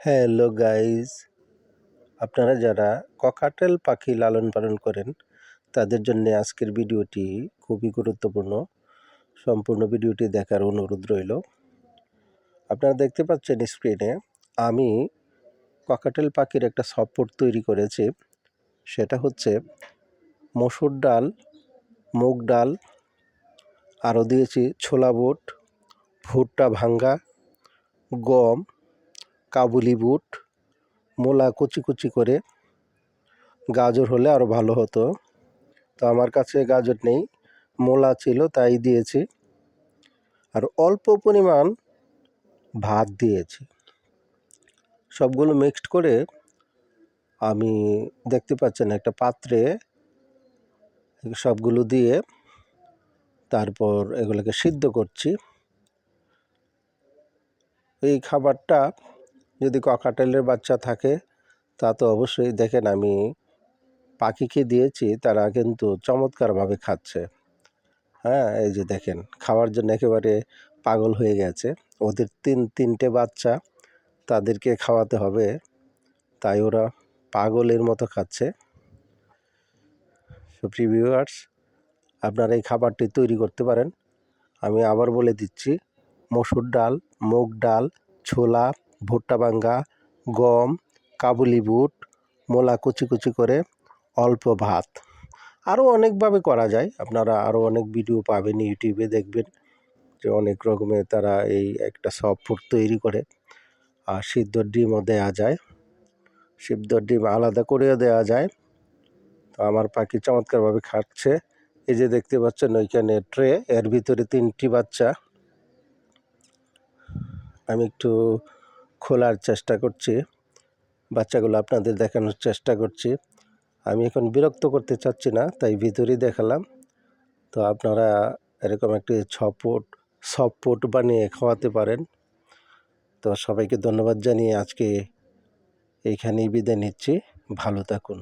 Hello guys. আপনারা যারা cockatiel পাখি লালন পালন করেন, তাদের জন্য আজকের ভিডিওটি খুবই গুরুত্বপূর্ণ। সম্পূর্ণ ভিডিওটি দেখার অনুরোধ রইল। আপনারা দেখতে পাচ্ছেন স্ক্রিনে আমি ককাটেল পাখির একটা সপোর্ট তৈরি করেছি। সেটা হচ্ছে মসুর ডাল, মুগ ডাল, আরও দিয়েছি ছোলা বুট, ভুট্টা ভাঙ্গা, গম কাবুলি বুট, মূলা কুচি কুচি করে গাজর হলে আরও ভালো হতো। তো আমার কাছে গাজর নেই, মূলা ছিল তাই দিয়েছি। আর অল্প পরিমাণ ভাত দিয়েছি। সবগুলো মিক্সড করে আমি দেখতে পাচ্ছেন একটা পাত্রে সবগুলো দিয়ে তারপর এগুলোকে সিদ্ধ করছি। এই খাবারটা যদি ককাটেলের বাচ্চা থাকে, তা তো অবশ্যই দেখেন আমি পাখিকে দিয়েছি, তারা কিন্তু চমৎকারভাবে খাচ্ছে। হ্যাঁ এই যে দেখেন, খাওয়ার জন্য একেবারে পাগল হয়ে গেছে। ওদের তিন, তিনটে বাচ্চা তাদেরকে খাওয়াতে হবে, তাই ওরা পাগলের মতো খাচ্ছে। সুপ্রিয় ভিউয়ার্স আপনারা এই খাবারটি তৈরি করতে পারেন। আমি আবার বলে দিচ্ছি, মসুর ডাল, মুগ ডাল, ছোলা ভুট্টা বাঙ্গা গম, কাবুলি বুট, মোলা কুচি কুচি করে অল্প ভাত। আরও অনেকভাবে করা যায়। আপনারা আরও অনেক ভিডিও পাবেন ইউটিউবে দেখবেন যে অনেক রকমের তারা এই একটা সফট ফুড তৈরি করে। আর সিদ্ধ ডিমও দেওয়া যায়। সিদ্ধ ডিম আলাদা করেও দেওয়া যায়। তো আমার পাখি চমৎকারভাবে খাচ্ছে। এই যে দেখতে পাচ্ছেন ওইখানে ট্রে এর ভিতরে তিনটি বাচ্চা। আমি একটু খোলার চেষ্টা করছি, বাচ্চাগুলো আপনাদের দেখানোর চেষ্টা করছি। আমি এখন বিরক্ত করতে চাচ্ছি না, তাই ভিতরেই দেখালাম। তো আপনারা এরকম একটি ছপুট সফট বানিয়ে খাওয়াতে পারেন। তো সবাইকে ধন্যবাদ জানিয়ে আজকে এইখানেই বিদায় নিচ্ছি। ভালো থাকুন।